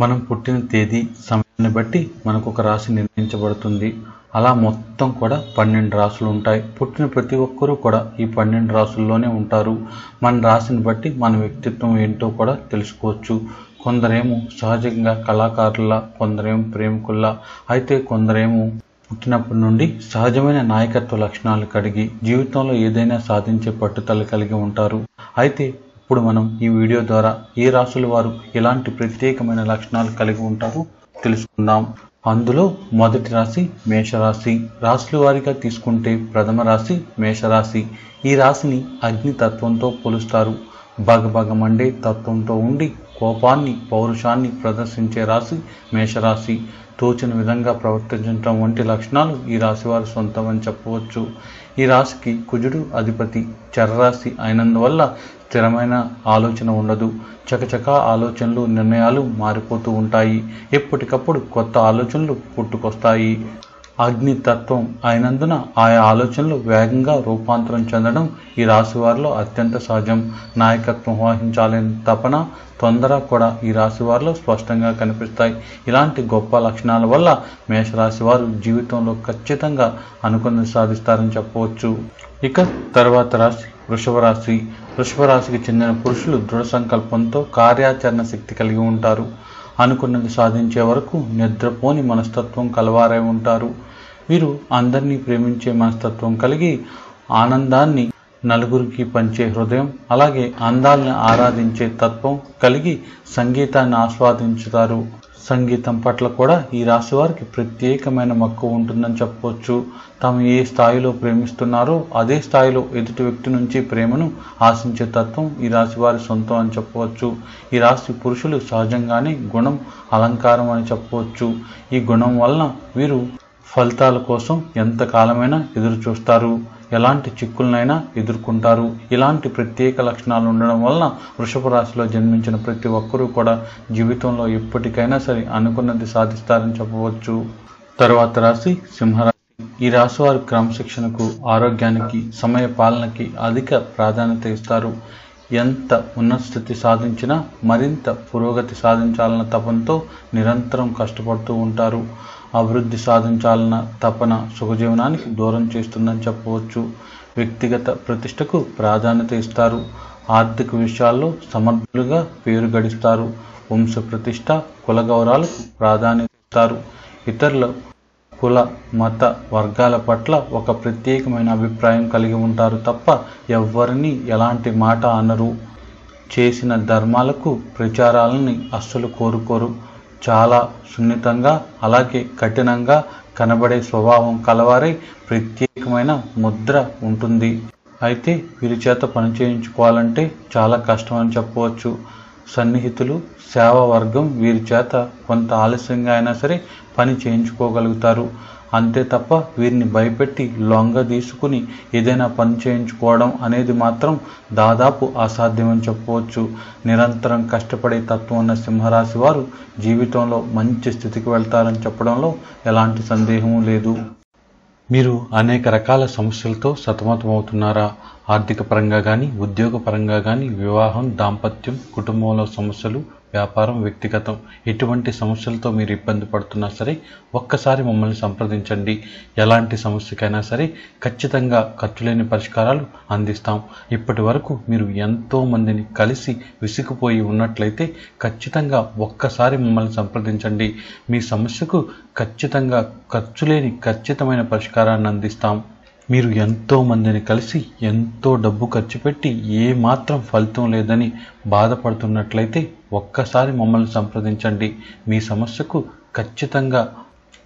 మనం పుట్టిన తేదీ సమయాన్ని బట్టి మనకు ఒక రాశి నిర్ణయించబడుతుంది. అలా మొత్తం కూడా పన్నెండు రాసులు ఉంటాయి. పుట్టిన ప్రతి ఒక్కరూ కూడా ఈ పన్నెండు రాసుల్లోనే ఉంటారు. మన రాశిని బట్టి మన వ్యక్తిత్వం ఏంటో కూడా తెలుసుకోవచ్చు. కొందరేమో సహజంగా కళాకారుల కొందరేమో ప్రేమికుల్లా అయితే కొందరేమో పుట్టినప్పటి నుండి సహజమైన నాయకత్వ లక్షణాలు కలిగి జీవితంలో ఏదైనా సాధించే పట్టుదల కలిగి ఉంటారు. అయితే ఇప్పుడు మనం ఈ వీడియో ద్వారా ఏ రాసుల వారు ఎలాంటి ప్రత్యేకమైన లక్షణాలు కలిగి ఉంటారో తెలుసుకుందాం. అందులో మొదటి రాశి మేషరాశి. రాశుల వారిగా తీసుకుంటే ప్రథమ రాశి మేషరాశి. ఈ రాశిని అగ్ని తత్వంతో పోలుస్తారు. బగబగ మండే తత్వంతో ఉండి కోపాన్ని పౌరుషాన్ని ప్రదర్శించే రాశి మేషరాశి. తోచిన విధంగా ప్రవర్తించడం వంటి లక్షణాలు ఈ రాశి వారి సొంతమని చెప్పవచ్చు. ఈ రాశికి కుజుడు అధిపతి చరరాశి అయినందువల్ల స్థిరమైన ఆలోచన ఉండదు. చకచక ఆలోచనలు నిర్ణయాలు మారిపోతూ ఉంటాయి. ఎప్పటికప్పుడు కొత్త ఆలోచనలు పుట్టుకొస్తాయి. అగ్నితత్వం అయినందున ఆయా ఆలోచనలు వేగంగా రూపాంతరం చెందడం ఈ రాశి వారిలో అత్యంత సహజం. నాయకత్వం వహించాలని తపన తొందర కూడా ఈ రాశి వారిలో స్పష్టంగా కనిపిస్తాయి. ఇలాంటి గొప్ప లక్షణాల వల్ల మేషరాశి వారు జీవితంలో ఖచ్చితంగా అనుకున్నది సాధిస్తారని చెప్పవచ్చు. ఇక తర్వాత రాశి వృషభ రాశి. వృషభ రాశికి చెందిన పురుషులు దృఢ సంకల్పంతో కార్యాచరణ శక్తి కలిగి ఉంటారు. అనుకున్నది సాధించే వరకు నిద్రపోని మనస్తత్వం కలవారై ఉంటారు. వీరు అందరినీ ప్రేమించే మనస్తత్వం కలిగి ఆనందాన్ని నలుగురికి పంచే హృదయం అలాగే అందాలను ఆరాధించే తత్వం కలిగి సంగీతాన్ని ఆస్వాదించుతారు. సంగీతం పట్ల కూడా ఈ రాశి వారికి ప్రత్యేకమైన మక్కువ ఉంటుందని చెప్పవచ్చు తాము ఏ స్థాయిలో ప్రేమిస్తున్నారో అదే స్థాయిలో ఎదుటి వ్యక్తి నుంచి ప్రేమను ఆశించే తత్వం ఈ రాశి వారి సొంతం అని చెప్పవచ్చు ఈ రాశి పురుషులు సహజంగానే గుణం అలంకారం అని చెప్పవచ్చు ఈ గుణం వలన వీరు ఫలితాల కోసం ఎంత కాలమైనా ఎదురు చూస్తారు ఎలాంటి చిక్కులనైనా ఎదుర్కొంటారు. ఇలాంటి ప్రత్యేక లక్షణాలు ఉండడం వలన వృషభ రాశిలో జన్మించిన ప్రతి ఒక్కరూ కూడా జీవితంలో ఎప్పటికైనా సరే అనుకున్నది సాధిస్తారని చెప్పవచ్చు. తర్వాత రాశి సింహరాశి. ఈ రాశి వారు క్రమశిక్షణకు ఆరోగ్యానికి సమయ పాలనకి అధిక ప్రాధాన్యత ఇస్తారు. ఎంత ఉన్నత స్థితి సాధించినా మరింత పురోగతి సాధించాలన్న తపంతో నిరంతరం కష్టపడుతూ ఉంటారు. అభివృద్ధి సాధించాలన్న తపన సుఖజీవనానికి దూరం చేస్తుందని చెప్పవచ్చు. వ్యక్తిగత ప్రతిష్టకు ప్రాధాన్యత ఇస్తారు. ఆర్థిక విషయాల్లో సమర్థులుగా పేరు గడిస్తారు. వంశ ప్రతిష్ట కుల గౌరవాలకు ప్రాధాన్యత ఇస్తారు. ఇతరుల కుల మత వర్గాల పట్ల ఒక ప్రత్యేకమైన అభిప్రాయం కలిగి ఉంటారు తప్ప ఎవ్వరిని ఎలాంటి మాట అనరు. చేసిన ధర్మాలకు ప్రచారాలని అస్సలు కోరుకోరు. చాలా సున్నితంగా అలాగే కఠినంగా కనబడే స్వభావం కలవారై ప్రత్యేకమైన ముద్ర ఉంటుంది. అయితే వీరి చేత పని చేయించుకోవాలంటే చాలా కష్టం అని చెప్పవచ్చు. సన్నిహితులు సేవా వర్గం వీరి చేత కొంత ఆలస్యంగా అయినా సరే పని చేయించుకోగలుగుతారు. అంతే తప్ప వీరిని భయపెట్టి లొంగ తీసుకుని ఏదైనా పని చేయించుకోవడం అనేది మాత్రం దాదాపు అసాధ్యమని చెప్పవచ్చు నిరంతరం కష్టపడే తత్వం ఉన్న సింహరాశి వారు జీవితంలో మంచి స్థితికి వెళ్తారని చెప్పడంలో ఎలాంటి సందేహం లేదు. మీరు అనేక రకాల సమస్యలతో సతమతమవుతున్నారా? ఆర్థిక పరంగా కానీ ఉద్యోగ పరంగా కానీ వివాహం దాంపత్యం కుటుంబంలో సమస్యలు వ్యాపారం వ్యక్తిగతం ఎటువంటి సమస్యలతో మీరు ఇబ్బంది పడుతున్నా సరే ఒక్కసారి మమ్మల్ని సంప్రదించండి. ఎలాంటి సమస్యకైనా సరే ఖచ్చితంగా ఖర్చులేని పరిష్కారాలు అందిస్తాం. ఇప్పటి వరకు మీరు ఎంతో మందిని కలిసి విసిగిపోయి ఉన్నట్లయితే ఖచ్చితంగా ఒక్కసారి మమ్మల్ని సంప్రదించండి. మీ సమస్యకు ఖచ్చితంగా ఖర్చులేని ఖచ్చితమైన పరిష్కారాన్ని అందిస్తాం. మీరు ఎంతో మందిని కలిసి ఎంతో డబ్బు ఖర్చు పెట్టి ఏమాత్రం ఫలితం లేదని బాధపడుతున్నట్లయితే ఒక్కసారి మమ్మల్ని సంప్రదించండి. మీ సమస్యకు ఖచ్చితంగా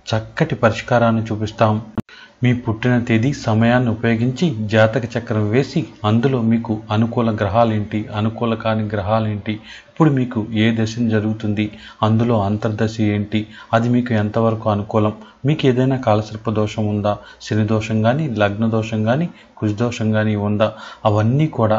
చక్కటి పరిష్కారాన్ని చూపిస్తాం. మీ పుట్టిన తేదీ సమయాన్ని ఉపయోగించి జాతక చక్రం వేసి అందులో మీకు అనుకూల గ్రహాలేంటి అనుకూల కాని గ్రహాలేంటి ఇప్పుడు మీకు ఏ దశ జరుగుతుంది అందులో అంతర్దశ ఏంటి అది మీకు ఎంతవరకు అనుకూలం మీకు ఏదైనా కాలసర్ప దోషం ఉందా శని దోషం కానీ లగ్న దోషం కానీ కుజదోషం కానీ ఉందా అవన్నీ కూడా